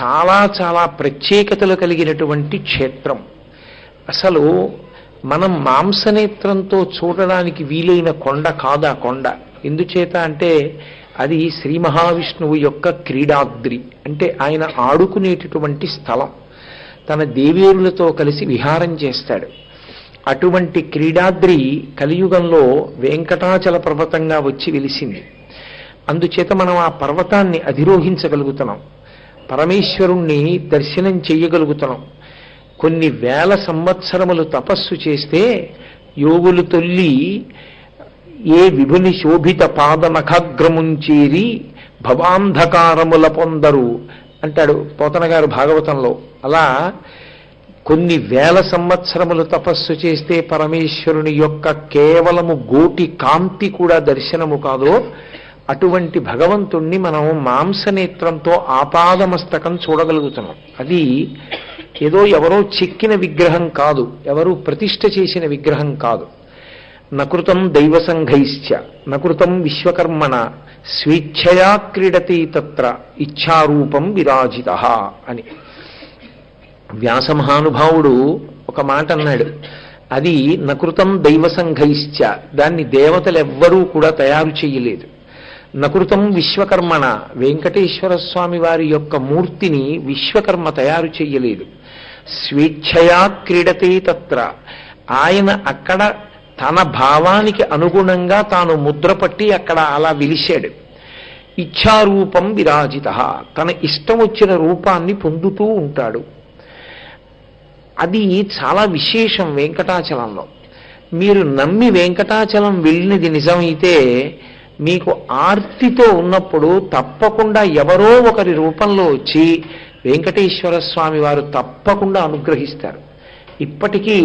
చాలా చాలా ప్రత్యేకతలు కలిగినటువంటి క్షేత్రం. అసలు మనం మాంసనేత్రంతో చూడడానికి వీలైన కొండ కాదా కొండ? ఎందుచేత అంటే అది శ్రీ మహావిష్ణువు యొక్క క్రీడాద్రి. అంటే ఆయన ఆడుకునేటటువంటి స్థలం. తన దేవేరులతో కలిసి విహారం చేస్తాడు. అటువంటి క్రీడాద్రి కలియుగంలో వెంకటాచల పర్వతంగా వచ్చి వెలిసింది. అందుచేత మనం ఆ పర్వతాన్ని అధిరోహించగలుగుతున్నాం. పరమేశ్వరుణ్ణి దర్శనం చెయ్యగలుగుతున్నాం. కొన్ని వేల సంవత్సరములు తపస్సు చేస్తే యోగులు తొల్లి ఏ విభుని శోభిత పాదనఖాగ్రముంచేరి భవాంధకారముల పొందరు అంటాడు పోతన గారు భాగవతంలో. అలా కొన్ని వేల సంవత్సరములు తపస్సు చేస్తే పరమేశ్వరుని యొక్క కేవలము గోటి కాంతి కూడా దర్శనము కాదో అటువంటి భగవంతుణ్ణి మనం మాంసనేత్రంతో ఆపాదమస్తకం చూడగలుగుతున్నాం. అది ఏదో ఎవరో చెక్కిన విగ్రహం కాదు ఎవరు ప్రతిష్ఠ చేసిన విగ్రహం కాదు. నకృతం దైవ సంఘైశ్చ నకృతం విశ్వకర్మణ స్వేచ్ఛయా క్రీడతి తత్ర ఇచ్ఛారూపం విరాజిత అని. వ్యాస మహానుభావుడు ఒక మాట అన్నాడు అది నకృతం దైవ సంఘైశ్చ దాన్ని దేవతలెవ్వరూ కూడా తయారు చేయలేదు. నకృతం విశ్వకర్మణ. వెంకటేశ్వర స్వామి వారి యొక్క మూర్తిని విశ్వకర్మ తయారు చేయలేదు స్వేచ్ఛయా క్రీడతే తత్ర. ఆయన అక్కడ తన భావానికి అనుగుణంగా తాను ముద్రపట్టి అక్కడ అలా విలిశాడు. ఇచ్ఛారూపం విరాజిత. తన ఇష్టం వచ్చిన రూపాన్ని పొందుతూ ఉంటాడు. అది చాలా విశేషం వెంకటాచలంలో. మీరు నమ్మి వెంకటాచలం వెళ్ళినది నిజమైతే మీకు ఆర్తితో ఉన్నప్పుడు తప్పకుండా ఎవరో ఒకరి రూపంలో వచ్చి వెంకటేశ్వర స్వామి వారు తప్పకుండా అనుగ్రహిస్తారు. ఇప్పటికీ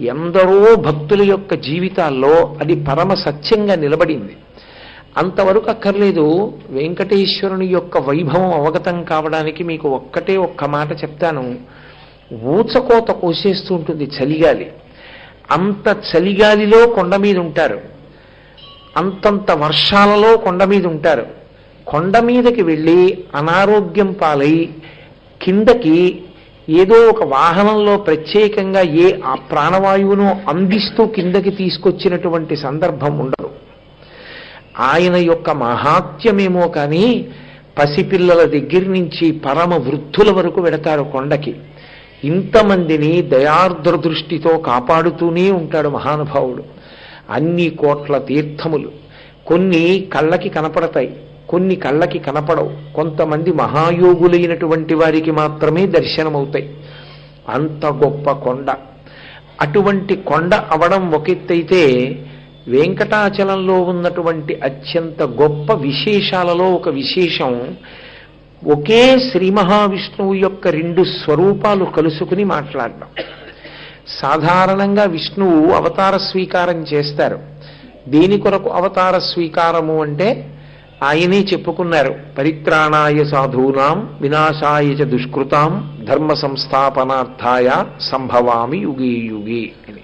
ఎందరో భక్తుల యొక్క జీవితాల్లో అది పరమ సత్యంగా నిలబడింది. అంతవరకు అక్కర్లేదు వెంకటేశ్వరుని యొక్క వైభవం అవగతం కావడానికి మీకు ఒక్కటే ఒక్క మాట చెప్తాను. ఊచకోత కోసేస్తూ ఉంటుంది చలిగాలి. అంత చలిగాలిలో కొండ మీద ఉంటారు అంతంత వర్షాలలో కొండ మీద ఉంటారు. కొండ మీదకి వెళ్ళి అనారోగ్యం పాలై కిందకి ఏదో ఒక వాహనంలో ప్రత్యేకంగా ఏ ఆ ప్రాణవాయువును అందిస్తూ కిందకి తీసుకొచ్చినటువంటి సందర్భం ఉండదు. ఆయన యొక్క మహాత్యమేమో కానీ పసిపిల్లల దగ్గర నుంచి పరమ వృద్ధుల వరకు వెడతారు కొండకి. ఇంతమందిని దయార్ద్ర దృష్టితో కాపాడుతూనే ఉంటాడు మహానుభావుడు. అన్ని కోట్ల తీర్థములు. కొన్ని కళ్ళకి కనపడతాయి కొన్ని కళ్ళకి కనపడవు. కొంతమంది మహాయోగులైనటువంటి వారికి మాత్రమే దర్శనమవుతాయి. అంత గొప్ప కొండ. అటువంటి కొండ అవడం ఒకెత్తైతే వెంకటాచలంలో ఉన్నటువంటి అత్యంత గొప్ప విశేషాలలో ఒక విశేషం ఒకే శ్రీ మహావిష్ణువు యొక్క రెండు స్వరూపాలు కలుసుకుని మాట్లాడడం. సాధారణంగా విష్ణువు అవతార స్వీకారం చేస్తారు. దేని కొరకు అవతార స్వీకారము అంటే ఆయనే చెప్పుకున్నారు. పరిత్రాణాయ సాధూనాం వినాశాయ చ దుష్కృతాం ధర్మ సంస్థాపనార్థాయ సంభవామి యుగి యుగి అని.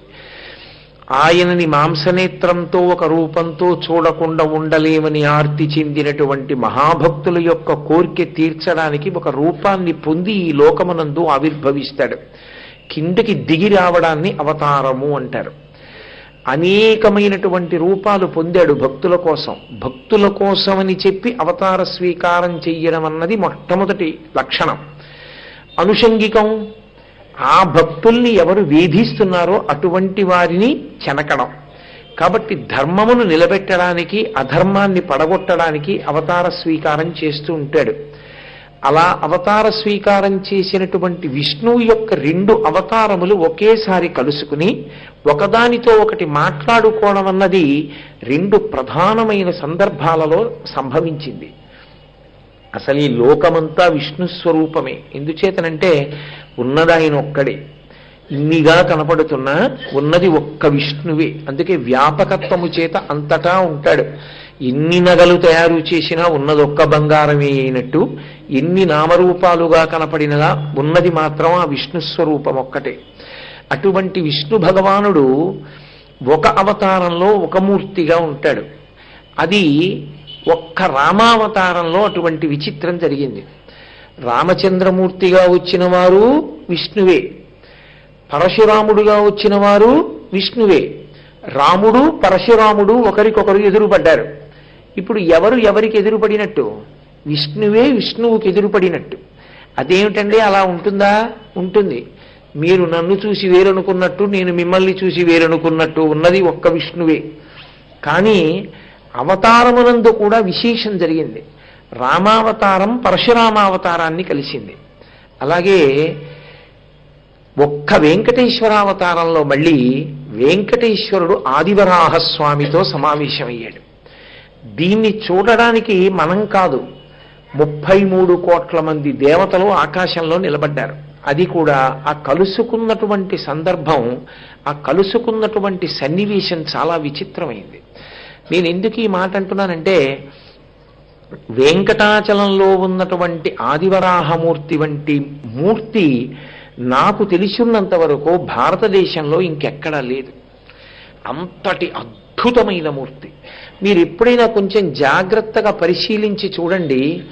ఆయనని మాంసనేత్రంతో ఒక రూపంతో చూడకుండా ఉండలేమని ఆర్తి చెందినటువంటి మహాభక్తుల యొక్క కోరిక తీర్చడానికి ఒక రూపాన్ని పొంది ఈ లోకమునందు ఆవిర్భవిస్తాడు. కిందకి దిగి రావడాన్ని అవతారము అంటారు. అనేకమైనటువంటి రూపాలు పొందాడు భక్తుల కోసం. భక్తుల కోసమని చెప్పి అవతార స్వీకారం చెయ్యడం అన్నది మొట్టమొదటి లక్షణం. అనుషంగికం ఆ భక్తుల్ని ఎవరు వేధిస్తున్నారో అటువంటి వారిని చెనకడం. కాబట్టి ధర్మమును నిలబెట్టడానికి అధర్మాన్ని పడగొట్టడానికి అవతార స్వీకారం చేస్తూ ఉంటాడు. అలా అవతార స్వీకారం చేసినటువంటి విష్ణువు యొక్క రెండు అవతారములు ఒకేసారి కలుసుకుని ఒకదానితో ఒకటి మాట్లాడుకోవడం అన్నది రెండు ప్రధానమైన సందర్భాలలో సంభవించింది. అసలు ఈ లోకమంతా విష్ణు స్వరూపమే. ఎందుచేతనంటే ఉన్నది ఆయన ఒక్కడే. ఇన్నిగా కనపడుతున్నా ఉన్నది ఒక్క విష్ణువే. అందుకే వ్యాపకత్వము చేత అంతటా ఉంటాడు. ఎన్ని నగలు తయారు చేసినా ఉన్నది ఒక్క బంగారమే అయినట్టు ఎన్ని నామరూపాలుగా కనపడినగా ఉన్నది మాత్రం ఆ విష్ణు స్వరూపం ఒక్కటే. అటువంటి విష్ణు భగవానుడు ఒక అవతారంలో ఒక మూర్తిగా ఉంటాడు. అది ఒక్క రామావతారంలో అటువంటి విచిత్రం జరిగింది. రామచంద్రమూర్తిగా వచ్చిన వారు విష్ణువే. పరశురాముడుగా వచ్చిన వారు విష్ణువే. రాముడు పరశురాముడు ఒకరికొకరు ఎదురుపడ్డారు. ఇప్పుడు ఎవరు ఎవరికి ఎదురుపడినట్టు? విష్ణువే విష్ణువుకి ఎదురుపడినట్టు. అదేమిటండి అలా ఉంటుందా? ఉంటుంది. మీరు నన్ను చూసి వేరనుకున్నట్టు నేను మిమ్మల్ని చూసి వేరనుకున్నట్టు ఉన్నది ఒక్క విష్ణువే. కానీ అవతారమునందు కూడా విశేషం జరిగింది. రామావతారం పరశురామావతారాన్ని కలిసింది. అలాగే ఒక్క వెంకటేశ్వరావతారంలో మళ్ళీ వెంకటేశ్వరుడు ఆదివరాహస్వామితో సమావేశమయ్యాడు. దీన్ని చూడడానికి మనం కాదు. ముప్పై మూడు కోట్ల మంది దేవతలు ఆకాశంలో నిలబడ్డారు. అది కూడా ఆ కలుసుకున్నటువంటి సందర్భం ఆ కలుసుకున్నటువంటి సన్నివేశం చాలా విచిత్రమైంది. నేను ఎందుకు ఈ మాట అంటున్నానంటే వెంకటాచలంలో ఉన్నటువంటి ఆదివరాహమూర్తి వంటి మూర్తి నాకు తెలిసినంత వరకు భారతదేశంలో ఇంకెక్కడా లేదు. అంతటి అద్భుతమైన మూర్తి. మీరు ఎప్పుడైనా కొంచెం జాగ్రత్తగా పరిశీలించి చూడండి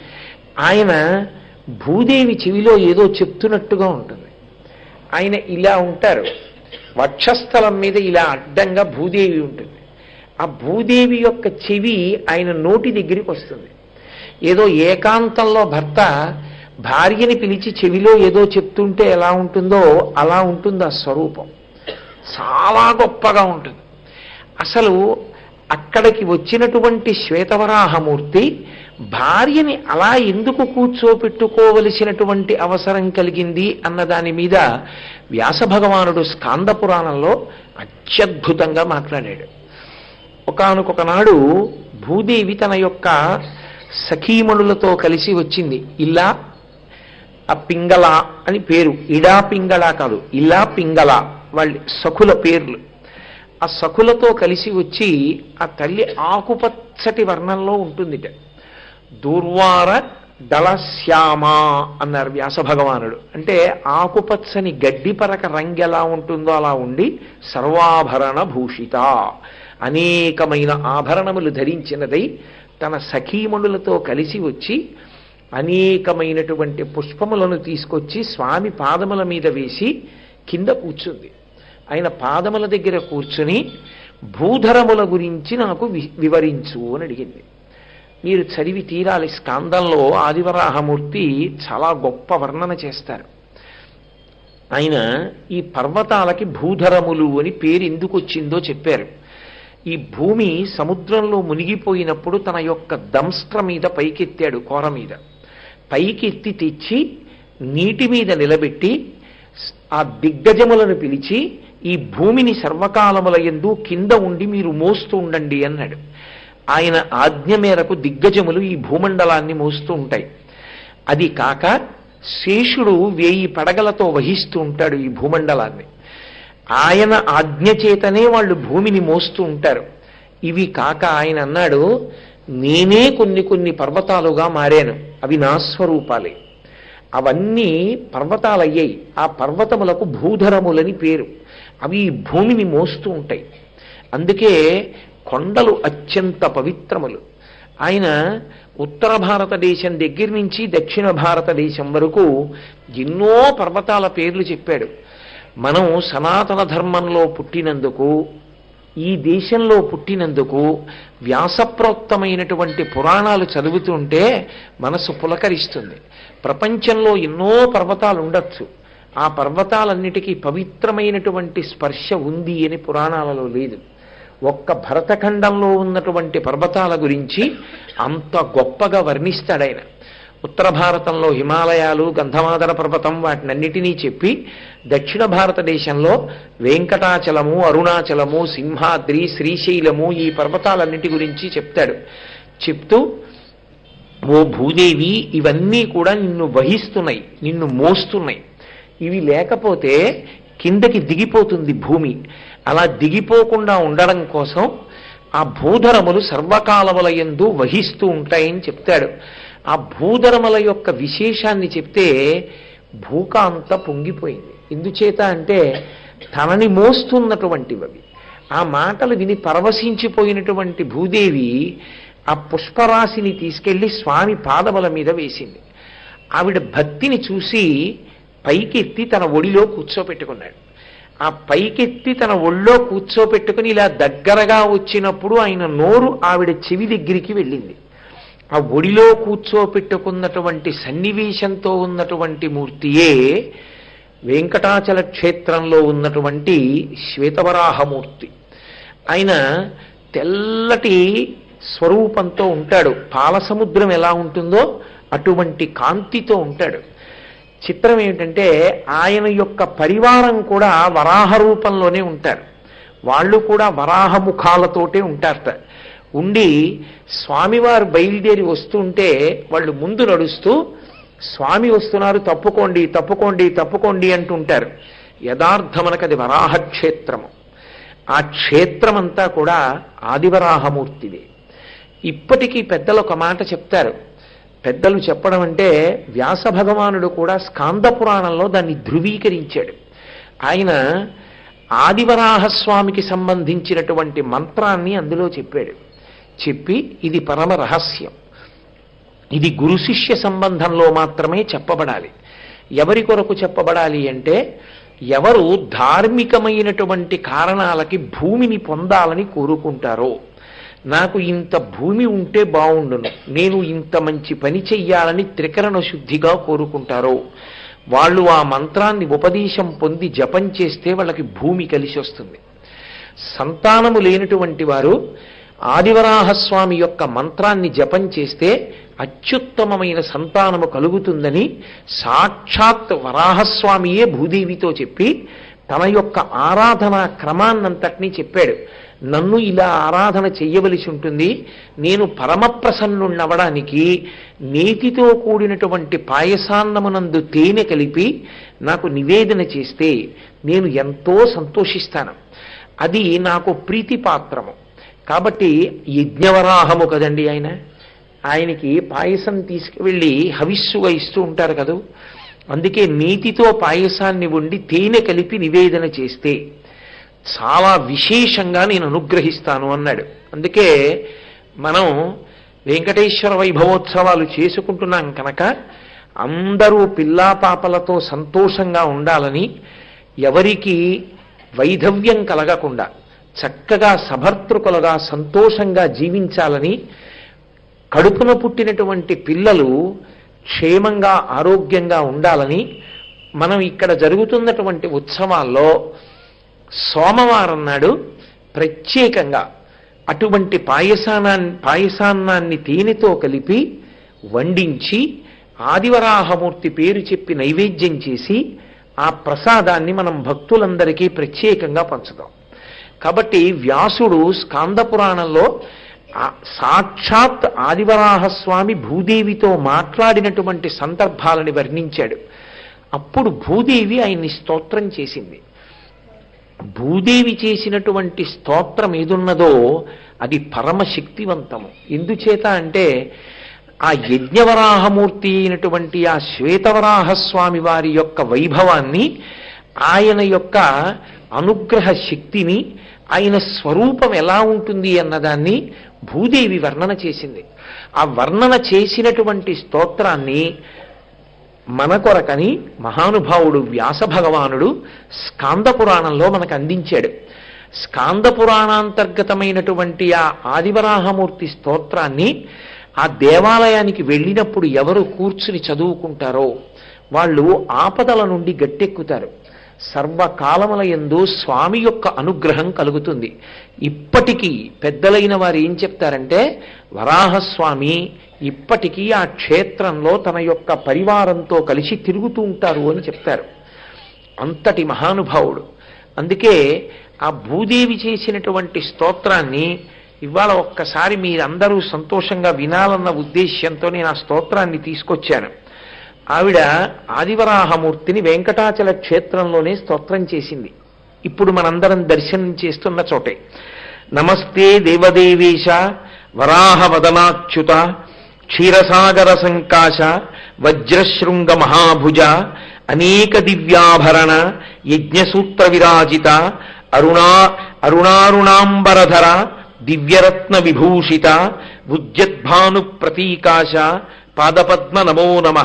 ఆయన భూదేవి చెవిలో ఏదో చెప్తున్నట్టుగా ఉంటుంది. ఆయన ఇలా ఉంటారు. వక్షస్థలం మీద ఇలా అడ్డంగా భూదేవి ఉంటుంది. ఆ భూదేవి యొక్క చెవి ఆయన నోటి దగ్గరికి వస్తుంది. ఏదో ఏకాంతంలో భర్త భార్యని పిలిచి చెవిలో ఏదో చెప్తుంటే ఎలా ఉంటుందో అలా ఉంటుంది ఆ స్వరూపం. చాలా గొప్పగా ఉంటుంది. అసలు అక్కడికి వచ్చినటువంటి శ్వేతవరాహమూర్తి భార్యని అలా ఎందుకు కూర్చోపెట్టుకోవలసినటువంటి అవసరం కలిగింది అన్న దాని మీద వ్యాస భగవానుడు స్కాంద పురాణంలో అత్యద్భుతంగా మాట్లాడాడు. ఒకనకొకనాడు భూదేవి తన యొక్క సఖీమణులతో కలిసి వచ్చింది. ఇలా ఆ పింగళ అని పేరు. ఇడా పింగళ కాదు ఇలా పింగళ. వాళ్ళ సఖుల పేర్లు. ఆ సఖులతో కలిసి వచ్చి ఆ తల్లి ఆకుపచ్చటి వర్ణంలో ఉంటుందిట. దూర్వార దళశ్యామ అన్నారు వ్యాస భగవానుడు అంటే ఆకుపచ్చని గడ్డి పరక రంగు ఎలా ఉంటుందో అలా ఉండి సర్వాభరణ భూషిత. అనేకమైన ఆభరణములు ధరించినదై తన సఖీమణులతో కలిసి వచ్చి అనేకమైనటువంటి పుష్పములను తీసుకొచ్చి స్వామి పాదముల మీద వేసి కింద కూర్చుంది. ఆయన పాదముల దగ్గర కూర్చుని భూధరముల గురించి నాకు వి- వివరించు అని అడిగింది. మీరు చదివి తీరాలి. స్కాందంలో ఆదివరాహమూర్తి చాలా గొప్ప వర్ణన చేస్తారు. ఆయన ఈ పర్వతాలకి భూధరములు అని పేరు ఎందుకు వచ్చిందో చెప్పారు. ఈ భూమి సముద్రంలో మునిగిపోయినప్పుడు తన యొక్క దంస్ట్ర మీద పైకెత్తాడు కోర మీద. పైకెత్తి తెచ్చి నీటి మీద నిలబెట్టి ఆ దిగ్గజములను పిలిచి ఈ భూమిని సర్వకాలముల ఎందు కింద ఉండి మీరు మోస్తూ ఉండండి అన్నాడు. ఆయన ఆజ్ఞ మేరకు దిగ్గజములు ఈ భూమండలాన్ని మోస్తూ ఉంటాయి. అది కాక శేషుడు వేయి పడగలతో వహిస్తూ ఉంటాడు ఈ భూమండలాన్ని. ఆయన ఆజ్ఞ చేతనే వాళ్ళు భూమిని మోస్తూ ఉంటారు. ఇవి కాక ఆయన అన్నాడు నేనే కొన్ని కొన్ని పర్వతాలుగా మారాను. అవి నా స్వరూపాలే. అవన్నీ పర్వతాలయ్యాయి. ఆ పర్వతములకు భూధరములని పేరు. అవి భూమిని మోస్తూ ఉంటాయి. అందుకే కొండలు అత్యంత పవిత్రములు. ఆయన ఉత్తర భారతదేశం దగ్గర నుంచి దక్షిణ భారతదేశం వరకు ఎన్నో పర్వతాల పేర్లు చెప్పాడు. మనం సనాతన ధర్మంలో పుట్టినందుకు ఈ దేశంలో పుట్టినందుకు వ్యాసప్రోక్తమైనటువంటి పురాణాలు చదువుతుంటే మనసు పులకరిస్తుంది. ప్రపంచంలో ఎన్నో పర్వతాలు ఉండొచ్చు. ఆ పర్వతాలన్నిటికీ పవిత్రమైనటువంటి స్పర్శ ఉంది అని పురాణాలలో లేదు. ఒక్క భరతఖండంలో ఉన్నటువంటి పర్వతాల గురించి అంత గొప్పగా వర్ణిస్తాడాయన. ఉత్తర భారతంలో హిమాలయాలు గంధమాదర పర్వతం వాటినన్నిటినీ చెప్పి దక్షిణ భారతదేశంలో వెంకటాచలము అరుణాచలము సింహాద్రి శ్రీశైలము ఈ పర్వతాలన్నిటి గురించి చెప్తాడు. చెప్తూ ఓ భూదేవి ఇవన్నీ కూడా నిన్ను వహిస్తున్నాయి నిన్ను మోస్తున్నాయి. ఇవి లేకపోతే కిందకి దిగిపోతుంది భూమి. అలా దిగిపోకుండా ఉండడం కోసం ఆ భూధరములు సర్వకాలముల యందు వహిస్తూ ఉంటాయని చెప్తాడు. ఆ భూధరముల యొక్క విశేషాన్ని చెప్తే భూక అంతా పొంగిపోయింది. ఎందుచేత అంటే తనని మోస్తున్నటువంటివి అవి ఆ మాటలు విని పరవశించిపోయినటువంటి భూదేవి ఆ పుష్పరాశిని తీసుకెళ్ళి స్వామి పాదముల మీద వేసింది. ఆవిడ భక్తిని చూసి పైకెత్తి తన ఒడిలో కూర్చోపెట్టుకున్నాడు. ఆ పైకెత్తి తన ఒళ్ళో కూర్చోపెట్టుకుని ఇలా దగ్గరగా వచ్చినప్పుడు ఆయన నోరు ఆవిడ చెవి దగ్గరికి వెళ్ళింది. ఆ ఒడిలో కూర్చోపెట్టుకున్నటువంటి సన్నివేశంతో ఉన్నటువంటి మూర్తియే వెంకటాచల క్షేత్రంలో ఉన్నటువంటి శ్వేతవరాహమూర్తి. ఆయన తెల్లటి స్వరూపంతో ఉంటాడు. పాలసముద్రం ఎలా ఉంటుందో అటువంటి కాంతితో ఉంటాడు. చిత్రం ఏమిటంటే ఆయన యొక్క పరివారం కూడా వరాహ రూపంలోనే ఉంటారు. వాళ్ళు కూడా వరాహ ముఖాలతోటే ఉంటారట. ఉండి స్వామివారు బయలుదేరి వస్తుంటే వాళ్ళు ముందు నడుస్తూ స్వామి వస్తున్నారు తప్పుకోండి తప్పుకోండి తప్పుకోండి అంటుంటారు. యథార్థమనకు అది వరాహ క్షేత్రము. ఆ క్షేత్రమంతా కూడా ఆదివరాహమూర్తిదే. ఇప్పటికీ పెద్దలు ఒక మాట చెప్తారు. పెద్దలు చెప్పడం అంటే వ్యాస భగవానుడు కూడా స్కాంద పురాణంలో దాన్ని ధృవీకరించాడు. ఆయన ఆదివరాహస్వామికి సంబంధించినటువంటి మంత్రాన్ని అందులో చెప్పాడు. చెప్పి ఇది పరమ రహస్యం. ఇది గురు శిష్య సంబంధంలో మాత్రమే చెప్పబడాలి. ఎవరి కొరకు చెప్పబడాలి అంటే ఎవరు ధార్మికమైనటువంటి కారణాలకి భూమిని పొందాలని కోరుకుంటారో. నాకు ఇంత భూమి ఉంటే బాగుండును నేను ఇంత మంచి పని చెయ్యాలని త్రికరణ శుద్ధిగా కోరుకుంటారో. వాళ్ళు ఆ మంత్రాన్ని ఉపదేశం పొంది జపం చేస్తే వాళ్ళకి భూమి కలిసి వస్తుంది. సంతానము లేనటువంటి వారు ఆదివరాహస్వామి యొక్క మంత్రాన్ని జపం చేస్తే అత్యుత్తమమైన సంతానము కలుగుతుందని సాక్షాత్ వరాహస్వామియే భూదేవితో చెప్పి తన యొక్క ఆరాధనా క్రమాన్నంతటినీ చెప్పాడు. నన్ను ఇలా ఆరాధన చెయ్యవలసి ఉంటుంది. నేను పరమప్రసన్నుణ్ణవడానికి నేతితో కూడినటువంటి పాయసాన్నమునందు తేనె కలిపి నాకు నివేదన చేస్తే నేను ఎంతో సంతోషిస్తాను. అది నాకు ప్రీతిపాత్రము. కాబట్టి యజ్ఞవరాహము కదండి ఆయన. ఆయనకి పాయసం తీసుకువెళ్ళి హవిస్సుగా ఇస్తూ ఉంటారు కదూ. అందుకే నీతితో పాయసాన్ని వండి తేనె కలిపి నివేదన చేస్తే చాలా విశేషంగా నేను అనుగ్రహిస్తాను అన్నాడు. అందుకే మనం వెంకటేశ్వర వైభవోత్సవాలు చేసుకుంటున్నాం కనుక అందరూ పిల్లా పాపలతో సంతోషంగా ఉండాలని ఎవరికి వైధవ్యం కలగకుండా చక్కగా సభర్తృకులుగా సంతోషంగా జీవించాలని కడుపున పుట్టినటువంటి పిల్లలు క్షేమంగా ఆరోగ్యంగా ఉండాలని మనం ఇక్కడ జరుగుతున్నటువంటి ఉత్సవాల్లో సోమవారం నాడు ప్రత్యేకంగా అటువంటి పాయసానాన్ని పాయసాన్నాన్ని తేనెతో కలిపి వండించి ఆదివరాహమూర్తి పేరు చెప్పి నైవేద్యం చేసి ఆ ప్రసాదాన్ని మనం భక్తులందరికీ ప్రత్యేకంగా పంచుతాం. కాబట్టి వ్యాసుడు స్కాంద పురాణంలో సాక్షాత్ ఆదివరాహస్వామి భూదేవితో మాట్లాడినటువంటి సందర్భాలని వర్ణించాడు. అప్పుడు భూదేవి ఆయన్ని స్తోత్రం చేసింది. భూదేవి చేసినటువంటి స్తోత్రం ఏదున్నదో అది పరమశక్తివంతము. ఎందుచేత అంటే ఆ యజ్ఞవరాహమూర్తి అయినటువంటి ఆ శ్వేతవరాహస్వామి వారి యొక్క వైభవాన్ని ఆయన యొక్క అనుగ్రహ శక్తిని ఆయన స్వరూపం ఎలా ఉంటుంది అన్నదాన్ని భూదేవి వర్ణన చేసింది. ఆ వర్ణన చేసినటువంటి స్తోత్రాన్ని మన కొరకని మహానుభావుడు వ్యాస భగవానుడు స్కాంద పురాణంలో మనకు అందించాడు స్కాంద పురాణాంతర్గతమైనటువంటి ఆ ఆదివరాహమూర్తి స్తోత్రాన్ని ఆ దేవాలయానికి వెళ్ళినప్పుడు ఎవరు కూర్చుని చదువుకుంటారో వాళ్ళు ఆపదల నుండి గట్టెక్కుతారు. సర్వకాలముల యందు స్వామి యొక్క అనుగ్రహం కలుగుతుంది. ఇప్పటికీ పెద్దలైన వారు ఏం చెప్తారంటే వరాహస్వామి ఇప్పటికీ ఆ క్షేత్రంలో తన యొక్క పరివారంతో కలిసి తిరుగుతూ ఉంటారు అని చెప్తారు. అంతటి మహానుభావుడు. అందుకే ఆ భూదేవి చేసినటువంటి స్తోత్రాన్ని ఇవాళ ఒక్కసారి మీరందరూ సంతోషంగా వినాలన్న ఉద్దేశ్యంతో నేను ఆ స్తోత్రాన్ని తీసుకొచ్చాను ఆవిడ ఆదివరాహమూర్తిని వెంకటాచల క్షేత్రంలోనే స్తోత్రం చేసింది. ఇప్పుడు మనందరం దర్శనం చేస్తున్న చోటే. నమస్తే దేవదేవేశ వరాహవదనాచ్యుత క్షీరసాగర సంకాశ వజ్రశృంగ మహాభుజ అనేక దివ్యాభరణ యజ్ఞసూత్ర విరాజిత అరుణా అరుణారుణాంబరధర దివ్యరత్న విభూషిత ఉద్యద్భాను ప్రతీకాశ పాదపద్మ నమో నమ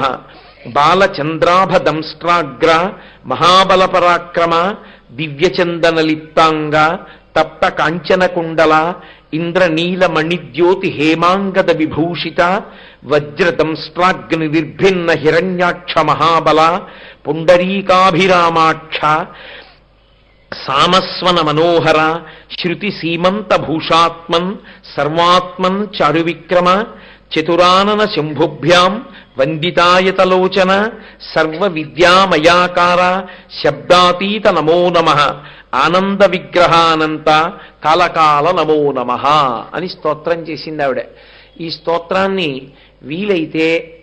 బాలచంద్రాభదంస్ట్రాగ్ర మహాబల పరాక్రమ దివ్యచందనలిప్తాంగ తప్త కాంచన కుండల ఇంద్రనీల మణిద్యోతి హేమాంగద విభూషిత వజ్రదంస్ట్రాగ్ని నిర్భిన్న హిరణ్యాక్ష మహాబల పుండరీకాభిరామాక్ష సామస్వన మనోహర శృతి సీమంత భూషాత్మన్ సర్వాత్మన్ చారువిక్రమ చతురానన శంభుభ్యాం వందితాయతలోచన సర్వ విద్యామయాకార శబ్దాతీత నమో నమ ఆనంద విగ్రహానంత కాలకాల నమో నమ అని స్తోత్రం చేసింది ఆవిడ. ఈ స్తోత్రాన్ని వీలైతే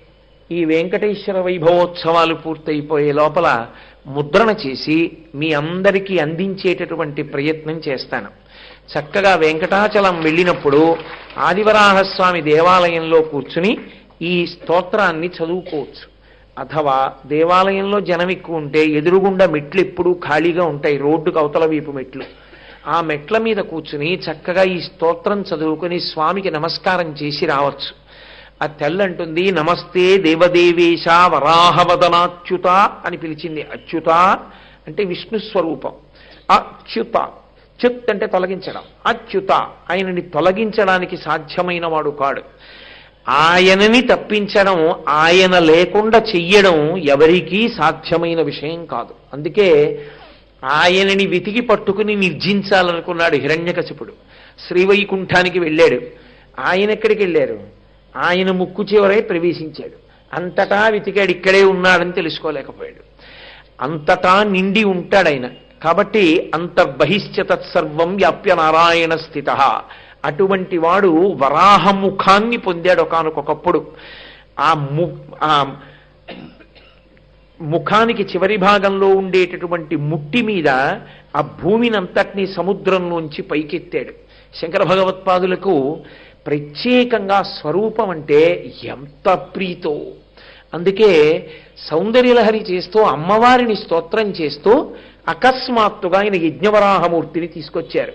ఈ వెంకటేశ్వర వైభవోత్సవాలు పూర్తయిపోయే లోపల ముద్రణ చేసి మీ అందరికీ అందించేటటువంటి ప్రయత్నం చేస్తాను. చక్కగా వెంకటాచలం వెళ్ళినప్పుడు ఆదివరాహస్వామి దేవాలయంలో కూర్చుని ఈ స్తోత్రాన్ని చదువుకోవచ్చు. అథవా దేవాలయంలో జనం ఎక్కువ ఉంటే ఎదురుగుండా మెట్లు ఎప్పుడూ ఖాళీగా ఉంటాయి రోడ్డుకు అవతల వైపు మెట్లు. ఆ మెట్ల మీద కూర్చుని చక్కగా ఈ స్తోత్రం చదువుకుని స్వామికి నమస్కారం చేసి రావచ్చు. ఆ తెల్లంటుంది నమస్తే దేవదేవేశ వరాహవదనాచ్యుత అని పిలిచింది. అచ్యుత అంటే విష్ణు స్వరూపం. అచ్యుత. చుత్ అంటే తొలగించడం. అచ్యుత ఆయనని తొలగించడానికి సాధ్యమైన వాడు కాడు. ఆయనని తప్పించడం ఆయన లేకుండా చెయ్యడం ఎవరికీ సాధ్యమైన విషయం కాదు. అందుకే ఆయనని వెతికి పట్టుకుని నిర్జించాలనుకున్నాడు హిరణ్యకశిపుడు. శ్రీవైకుంఠానికి వెళ్ళాడు. ఆయన ఎక్కడికి వెళ్ళారు? ఆయన ముక్కు చివరై ప్రవేశించాడు. అంతటా వెతికాడు ఇక్కడే ఉన్నాడని తెలుసుకోలేకపోయాడు. అంతటా నిండి ఉంటాడు ఆయన. కాబట్టి అంతర్బహిశ్చ బహిశ్చతత్సర్వం వ్యాప్య నారాయణ స్థిత. అటువంటి వాడు వరాహముఖాన్ని పొందాడు ఒకనకొకప్పుడు ఆ ము ఆ ముఖానికి చివరి భాగంలో ఉండేటటువంటి ముట్టి మీద ఆ భూమినంతటినీ సముద్రంలోంచి పైకెత్తాడు. శంకర భగవత్పాదులకు ప్రత్యేకంగా స్వరూపం అంటే ఎంత ప్రీతో. అందుకే సౌందర్యలహరి చేస్తూ అమ్మవారిని స్తోత్రం చేస్తూ అకస్మాత్తుగా ఆయన యజ్ఞవరాహమూర్తిని తీసుకొచ్చారు.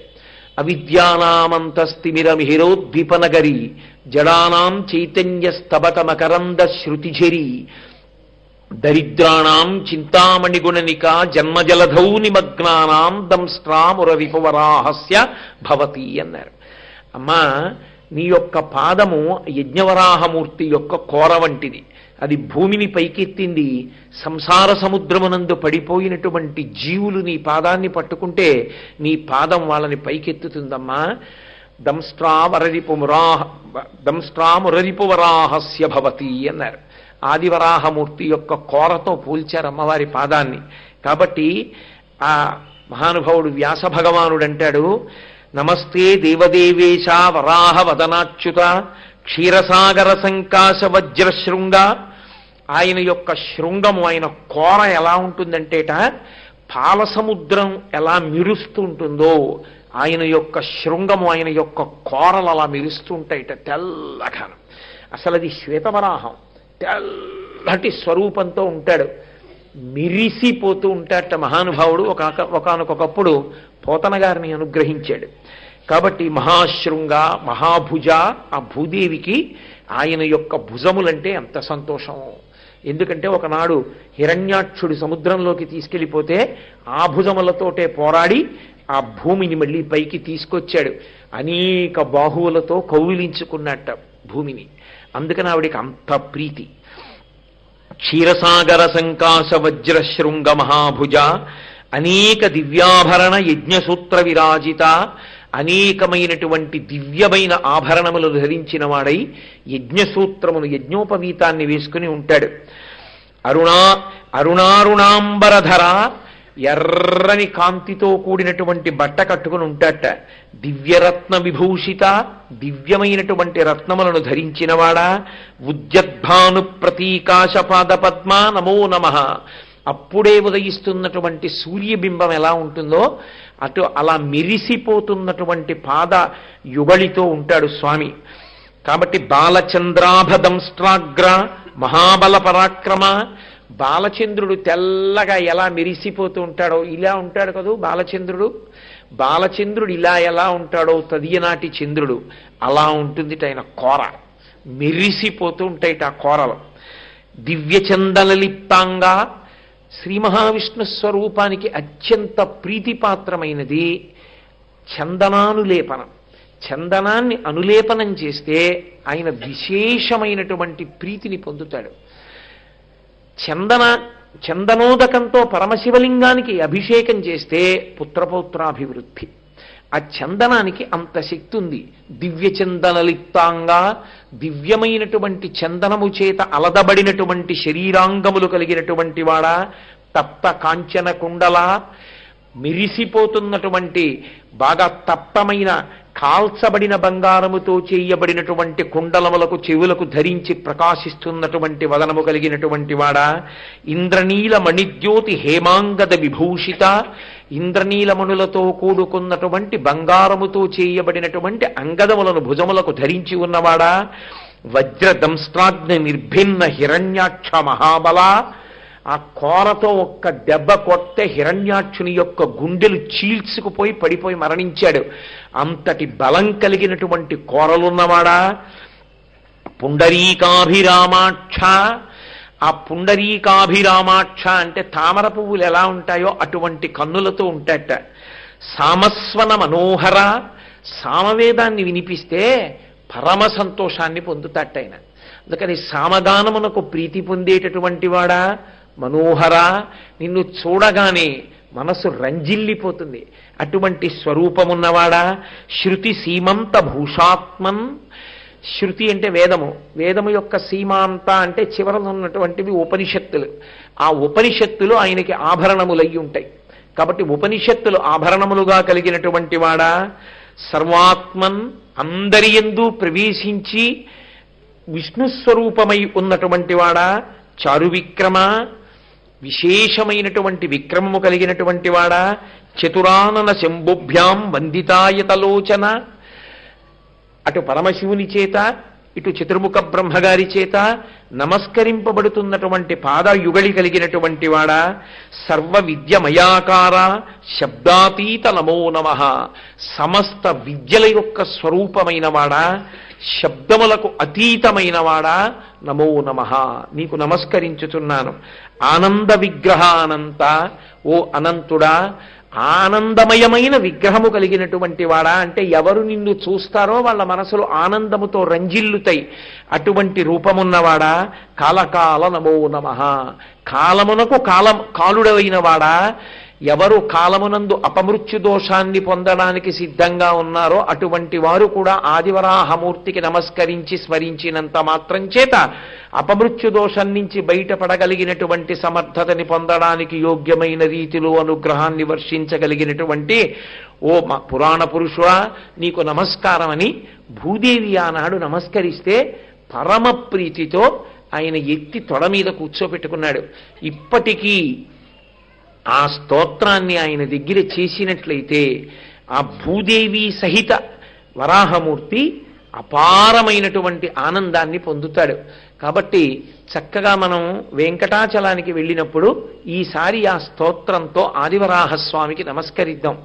అవిద్యానామంతస్తిమిరమిహిరోద్దీపనగరి జడానాం చైతన్య స్తబక మకరంద శృతిఝరి దరిద్రాణం చింతామణిగుణనిక జన్మజలధౌ నిమగ్నానాం దంస్ట్రామురవిపవరాహస్య భవతి అన్నారు. అమ్మా నీ యొక్క పాదము యజ్ఞవరాహమూర్తి యొక్క కోర వంటిది. అది భూమిని పైకెత్తింది. సంసార సముద్రమునందు పడిపోయినటువంటి జీవులు నీ పాదాన్ని పట్టుకుంటే నీ పాదం వాళ్ళని పైకెత్తుతుందమ్మా. దంస్ట్రావరరిపురాహ దంస్ట్రామురరిపువరాహస్య భవతి అన్నారు. ఆదివరాహమూర్తి యొక్క కోరతో పోల్చారు అమ్మవారి పాదాన్ని. కాబట్టి ఆ మహానుభావుడు వ్యాస భగవానుడు అంటాడు నమస్తే దేవదేవేశ వరాహ వదనాచ్యుత క్షీరసాగర సంకాశ వజ్రశృంగ ఆయన యొక్క శృంగము ఆయన కోర ఎలా ఉంటుందంటేట పాల సముద్రం ఎలా మెరుస్తూ ఉంటుందో ఆయన యొక్క శృంగము ఆయన యొక్క కోరలు అలా మెరుస్తూ ఉంటాయిట తెల్లగా. అసలు అది శ్వేతవరాహం. తెల్లటి స్వరూపంతో ఉంటాడు. మిరిసిపోతూ ఉంటాట మహానుభావుడు. ఒక ఒకనకొకప్పుడు పోతన గారిని అనుగ్రహించాడు. కాబట్టి మహాశృంగ మహాభుజ ఆ భూదేవికి ఆయన యొక్క భుజములంటే ఎంత సంతోషం. ఎందుకంటే ఒకనాడు హిరణ్యాక్షుడి సముద్రంలోకి తీసుకెళ్ళిపోతే ఆ భుజములతోటే పోరాడి ఆ భూమిని మళ్ళీ పైకి తీసుకొచ్చాడు. అనేక బాహువులతో కౌగిలించుకున్నట్ట భూమిని. అందుకని ఆవిడికి అంత ప్రీతి. క్షీరసాగర సంకాశ వజ్రశృంగ మహాభుజ అనేక దివ్యాభరణ యజ్ఞసూత్ర విరాజిత అనేకమైనటువంటి దివ్యమైన ఆభరణములు ధరించిన వాడై యజ్ఞసూత్రమును యజ్ఞోపవీతాన్ని వేసుకుని ఉంటాడు. అరుణా అరుణారుణాంబరధర ఎర్రని కాంతితో కూడినటువంటి బట్ట కట్టుకుని ఉంటాట దివ్యరత్న విభూషిత దివ్యమైనటువంటి రత్నములను ధరించినవాడా? ఉద్యద్భాను ప్రతీకాశ పాద పద్మ నమో నమ. అప్పుడే ఉదయిస్తున్నటువంటి సూర్యబింబం ఎలా ఉంటుందో అటు అలా మెరిసిపోతున్నటువంటి పాద యుగళితో ఉంటాడు స్వామి. కాబట్టి బాలచంద్రాభదంస్ట్రాగ్ర మహాబల పరాక్రమ బాలచంద్రుడు తెల్లగా ఎలా మెరిసిపోతూ ఉంటాడో ఇలా ఉంటాడు కదూ బాలచంద్రుడు? బాలచంద్రుడు ఇలా ఎలా ఉంటాడో తదియనాటి చంద్రుడు అలా ఉంటుంది ఆయన కోర. మెరిసిపోతూ ఉంటాయి ఆ కోరలు. దివ్యచందనలిప్తాంగా శ్రీ మహావిష్ణు స్వరూపానికి అత్యంత ప్రీతిపాత్రమైనది చందనానులేపనం. చందనాన్ని అనులేపనం చేస్తే ఆయన విశేషమైనటువంటి ప్రీతిని పొందుతాడు. చందన చందనోదకంతో పరమశివలింగానికి అభిషేకం చేస్తే పుత్రపౌత్రాభివృద్ధి. ఆ చందనానికి అంత శక్తి ఉంది. దివ్య చందనలిప్తాంగా దివ్యమైనటువంటి చందనము చేత అలదబడినటువంటి శరీరాంగములు కలిగినటువంటి వాడ తప్త కాంచన కుండల మిరిసిపోతున్నటువంటి బాగా తప్పమైన కాల్చబడిన బంగారముతో చేయబడినటువంటి కుండలములకు చెవులకు ధరించి ప్రకాశిస్తున్నటువంటి వదనము కలిగినటువంటి వాడా? ఇంద్రనీల మణిద్యోతి హేమాంగద విభూషిత. ఇంద్రనీలమణులతో కూడుకున్నటువంటి బంగారముతో చేయబడినటువంటి అంగదములను భుజములకు ధరించి ఉన్నవాడా? వజ్రదంస్ట్రాగ్ని నిర్భిన్న హిరణ్యాక్ష మహాబలా. ఆ కోరతో ఒక్క దెబ్బ కొట్టే హిరణ్యాక్షుని యొక్క గుండెలు చీల్చుకుపోయి పడిపోయి మరణించాడు. అంతటి బలం కలిగినటువంటి కోరలున్నవాడా? పుండరీకాభిరామాక్ష. ఆ పుండరీకాభిరామాక్ష అంటే తామర పువ్వులు ఎలా ఉంటాయో అటువంటి కన్నులతో ఉంటాట సామస్వన మనోహర. సామవేదాన్ని వినిపిస్తే పరమ సంతోషాన్ని పొందుతాట ఆయన. అందుకని సామగానమునకు ప్రీతి పొందేటటువంటి వాడా? మనోహర నిన్ను చూడగానే మనసు రంజిల్లిపోతుంది. అటువంటి స్వరూపమున్నవాడా? శృతి సీమంత భూషాత్మన్ శృతి అంటే వేదము. వేదము యొక్క సీమాంత అంటే చివరలో ఉన్నటువంటివి ఉపనిషత్తులు. ఆ ఉపనిషత్తులు ఆయనకి ఆభరణములయ్యి ఉంటాయి. కాబట్టి ఉపనిషత్తులు ఆభరణములుగా కలిగినటువంటి వాడా? సర్వాత్మన్ అందరి ఎందు ప్రవేశించి విష్ణు స్వరూపమై ఉన్నటువంటి వాడా? చారువిక్రమ విశేషమైనటువంటి విక్రమము కలిగినటువంటి వాడా? చతురానన శంభుభ్యాం వందితాయతలోచన. అటు పరమశివుని చేత ఇటు చతుర్ముఖ బ్రహ్మగారి చేత నమస్కరింపబడుతున్నటువంటి పాదయుగళి కలిగినటువంటి వాడా? సర్వ విద్యమయాకార శబ్దాతీత నమో నమ. సమస్త విద్యల యొక్క స్వరూపమైన వాడా? శబ్దములకు అతీతమైన వాడా నమో నమ. నీకు నమస్కరించుతున్నాను ఆనంద విగ్రహానంత ఓ అనంతుడా ఆనందమయమైన విగ్రహము కలిగినటువంటి వాడా? అంటే ఎవరు నిన్ను చూస్తారో వాళ్ళ మనసులు ఆనందముతో రంజిల్లుతాయి. అటువంటి రూపమున్నవాడా? కాలకాల నమో నమ. కాలమునకు కాలం కాలుడవైన వాడా? ఎవరు కాలమునందు అపమృత్యు దోషాన్ని పొందడానికి సిద్ధంగా ఉన్నారో అటువంటి వారు కూడా ఆదివరాహమూర్తికి నమస్కరించి స్మరించినంత మాత్రం చేత అపమృత్యు దోషం నుంచి బయటపడగలిగినటువంటి సమర్థతని పొందడానికి యోగ్యమైన రీతిలో అనుగ్రహాన్ని వర్షించగలిగినటువంటి ఓ మా పురాణ పురుషుడా నీకు నమస్కారం అని భూదేవి ఆనాడు నమస్కరిస్తే పరమ ప్రీతితో ఆయన ఎత్తి తొడ మీద కూర్చోపెట్టుకున్నాడు. ఇప్పటికీ ఆ స్తోత్రాన్ని ఆయన దగ్గర చేసినట్లయితే ఆ భూదేవి సహిత వరాహమూర్తి అపారమైనటువంటి ఆనందాన్ని పొందుతాడు. కాబట్టి చక్కగా మనం వెంకటాచలానికి వెళ్ళినప్పుడు ఈసారి ఆ స్తోత్రంతో ఆదివరాహస్వామికి నమస్కరిద్దాం.